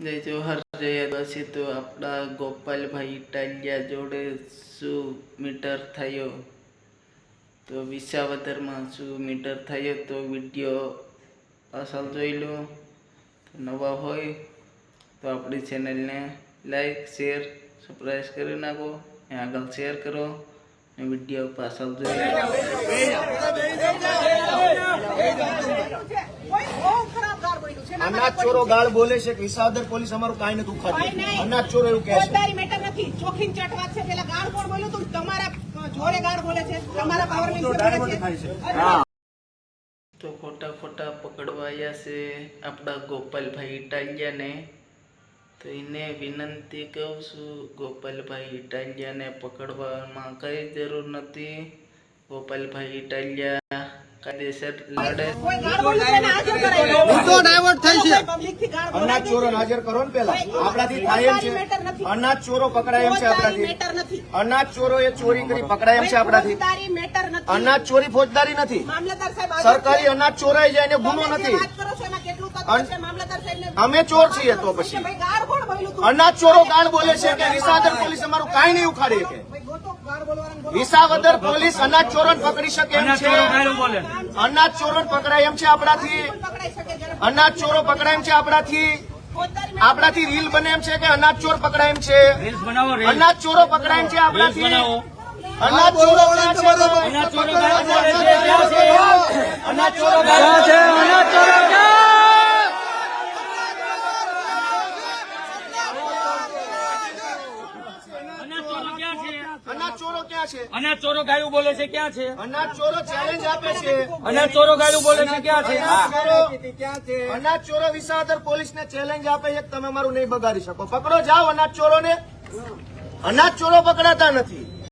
જય જોહર જયાદવાસી તો આપણા ગોપાલભાઈ ઇટાલિયા જોડે શું મીટર થયો? તો વિસાવદરમાં શું મીટર થયો તો વીડિયો અસલ જોઈ લો. નવા હોય તો આપણી ચેનલને લાઈક શેર સબસ્ક્રાઈબ કરી નાખો. અને આગળ શેર કરો. અને વીડિયો પાછળ જોઈ લો કોઈ બહુ ખરાબ ગાળ બોલ્યું છે. એના અનાજ ચોરો ગાળ બોલે છે કે વિસાવદર પોલીસ અમારું કાંઈ નથી કોઈ અનાજ ચોરો એવું કહે છે. મેટર નથી. ચોખીન ચટવા છે. પેલા ગાળ કોણ બોલ્યું તું? તમારા જોડે ગાળ બોલે છે. તમારા પાવર છે. તો ખોટા ખોટા પકડવાયા છે આપણા ગોપાલભાઈ ઇટાલિયાને. તો એને વિનંતી કહું છું ગોપાલભાઈ ઇટાલિયાને પકડવામાં કઈ જરૂર નથી. ગોપાલભાઈ ઇટાલિયા કાયદેસર લડે લો. પબ્લિકથી ગાળ બોલાય અનાજ ચોરો છે. હાજર કરો ને પેલા. આપણાથી થાય એમ છે. અનાજ ચોરો પકડાય એમ છે આપડાથી આપણાથી. અનાજ ચોરો એ ચોરી કરી પકડાય એમ છે આપણાથી. અનાજ ચોરી ફોજદારી નથી. સરકારી અનાજ ચોરાઈ જાય એને ગુનો નથી. અમે ચોર છીએ તો પછી. અનાજ ચોરો ગાળ બોલે છે કે વિસાવદર પોલીસ અમારું કાંઈ નહીં ઉખાડી શકે. વિસાવદર પોલીસ અનાજ ચોરોને પકડી શકે એમ છે. અનાજ ચોરો પકડાય એમ છે આપણાથી. અનાજ ચોરો પકડાય એમ છે આપણાથી. આપણાથી રીલ બને એમ છે કે અનાજ ચોર પકડાય એમ છે. અનાજ ચોરો પકડાય એમ છે આપણાથી. અનાજ ચોરો અનાજ ચોરો અનાજ ચોરો અનાજ ચોરો ક્યાં છે? અનાજ ચોરો ગાયું બોલે છે ક્યાં છે? અનાજ ચોરો ચેલેન્જ આપે છે. અનાજ ચોરો ગાયું બોલે છે ક્યાં છે? અનાજ ચોરો વિસાવદર પોલીસ ને ચેલેન્જ આપે છે તમે મારું નહીં બગાડી શકો. પકડો જાઓ અનાજ ચોરો ને અનાજ ચોરો પકડાતા નથી.